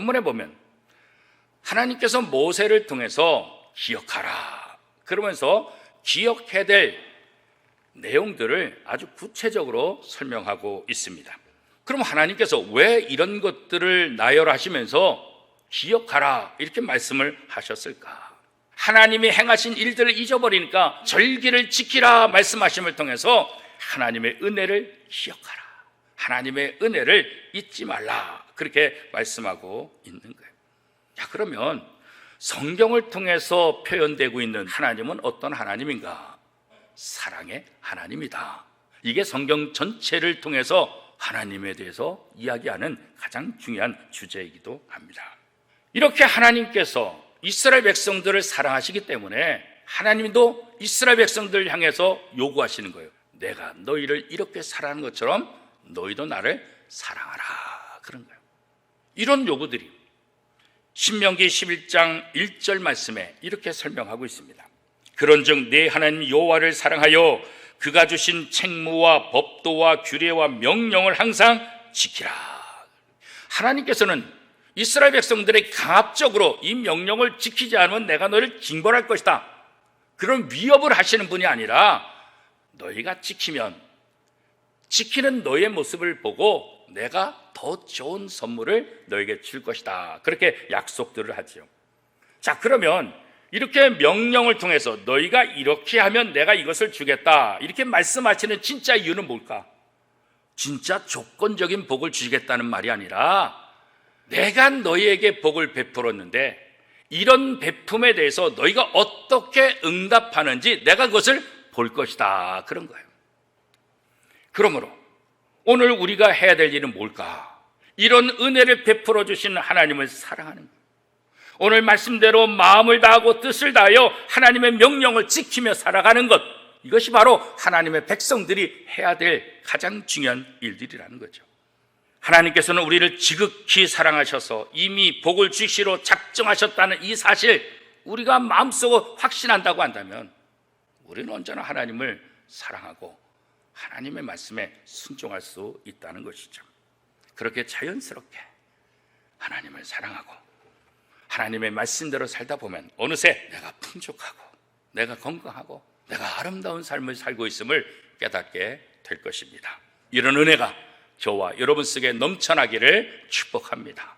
본문에 보면 하나님께서 모세를 통해서 기억하라. 그러면서 기억해야 될 내용들을 아주 구체적으로 설명하고 있습니다. 그럼 하나님께서 왜 이런 것들을 나열하시면서 기억하라 이렇게 말씀을 하셨을까? 하나님이 행하신 일들을 잊어버리니까 절기를 지키라 말씀하심을 통해서 하나님의 은혜를 기억하라. 하나님의 은혜를 잊지 말라. 그렇게 말씀하고 있는 거예요. 자, 그러면 성경을 통해서 표현되고 있는 하나님은 어떤 하나님인가? 사랑의 하나님이다. 이게 성경 전체를 통해서 하나님에 대해서 이야기하는 가장 중요한 주제이기도 합니다. 이렇게 하나님께서 이스라엘 백성들을 사랑하시기 때문에 하나님도 이스라엘 백성들을 향해서 요구하시는 거예요. 내가 너희를 이렇게 사랑하는 것처럼 너희도 나를 사랑하라. 그런 거예요. 이런 요구들이 신명기 11장 1절 말씀에 이렇게 설명하고 있습니다. 그런즉 내 하나님 여호와를 사랑하여 그가 주신 책무와 법도와 규례와 명령을 항상 지키라. 하나님께서는 이스라엘 백성들의 강압적으로 이 명령을 지키지 않으면 내가 너를 징벌할 것이다. 그런 위협을 하시는 분이 아니라 너희가 지키면 지키는 너의 모습을 보고 내가 더 좋은 선물을 너에게 줄 것이다. 그렇게 약속들을 하지요. 자, 그러면 이렇게 명령을 통해서 너희가 이렇게 하면 내가 이것을 주겠다. 이렇게 말씀하시는 진짜 이유는 뭘까? 진짜 조건적인 복을 주시겠다는 말이 아니라 내가 너희에게 복을 베풀었는데 이런 베품에 대해서 너희가 어떻게 응답하는지 내가 그것을 볼 것이다. 그런 거예요. 그러므로 오늘 우리가 해야 될 일은 뭘까? 이런 은혜를 베풀어 주신 하나님을 사랑하는 것. 오늘 말씀대로 마음을 다하고 뜻을 다하여 하나님의 명령을 지키며 살아가는 것. 이것이 바로 하나님의 백성들이 해야 될 가장 중요한 일들이라는 거죠. 하나님께서는 우리를 지극히 사랑하셔서 이미 복을 주시로 작정하셨다는 이 사실 우리가 마음속으로 확신한다고 한다면 우리는 언제나 하나님을 사랑하고 하나님의 말씀에 순종할 수 있다는 것이죠. 그렇게 자연스럽게 하나님을 사랑하고 하나님의 말씀대로 살다 보면 어느새 내가 풍족하고 내가 건강하고 내가 아름다운 삶을 살고 있음을 깨닫게 될 것입니다. 이런 은혜가 저와 여러분 속에 넘쳐나기를 축복합니다.